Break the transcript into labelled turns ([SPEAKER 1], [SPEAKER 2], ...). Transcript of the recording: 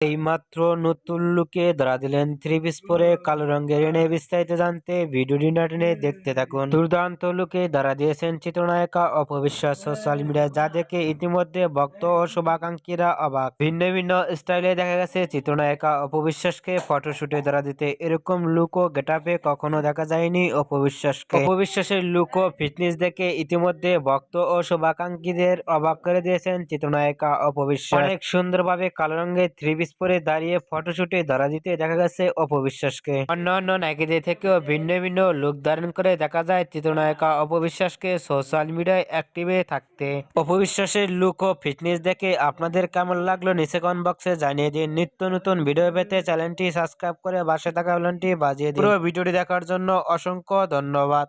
[SPEAKER 1] এইমাত্র নতুন লুকে ধরা দিলেন থ্রি পিস পরে কালো রঙের এনে বিস্তারিত জানতে ভিডিওটি না দেখতে থাকুন। দুর্দান্ত লুকে ধরা দিয়েছেন চিত্রনায়িকা অপবিশ্বাস। সোশ্যাল মিডিয়ায় যা দেখে ইতিমধ্যে ভক্ত ও শুভাকাঙ্ক্ষীরা অবাক। ভিন্ন ভিন্ন স্টাইলে দেখা গেছে চিত্রনায়িকা অপবিশ্বাসকে ফটোশুটে ধরা দিতে। এরকম লুক ও গেটাপে কখনো দেখা যায়নি অপবিশ্বাসকে। অপবিশ্বাসের লুক ও ফিটনেস দেখে ইতিমধ্যে ভক্ত ও শুভাকাঙ্ক্ষীদের অবাক করে দিয়েছেন চিত্রনায়িকা অপবিশ্বাস। অনেক সুন্দরভাবে কালো রঙের থ্রি পিস পরে দাঁড়িয়ে ফটোশুটে ধরা দিতে দেখা গেছে অপবিশ্বাসকে। অন্যান্য নায়িকাদের থেকেও ভিন্ন ভিন্ন লুক ধারণ করে দেখা যায় চিত্রনায়িকা অপবিশ্বাসকে সোশ্যাল মিডিয়ায় অ্যাক্টিভে থাকতে। অপবিশ্বাসের লুক ও ফিটনেস দেখে আপনাদের কেমন লাগল নিচে কমেন্ট বক্সে জানিয়ে দিন। নিত্য নতুন ভিডিও পেতে চ্যানেলটি সাবস্ক্রাইব করে পাশে থাকা বেলনটি বাজিয়ে দিন। পুরো ভিডিওটি দেখার জন্য অসংখ্য ধন্যবাদ।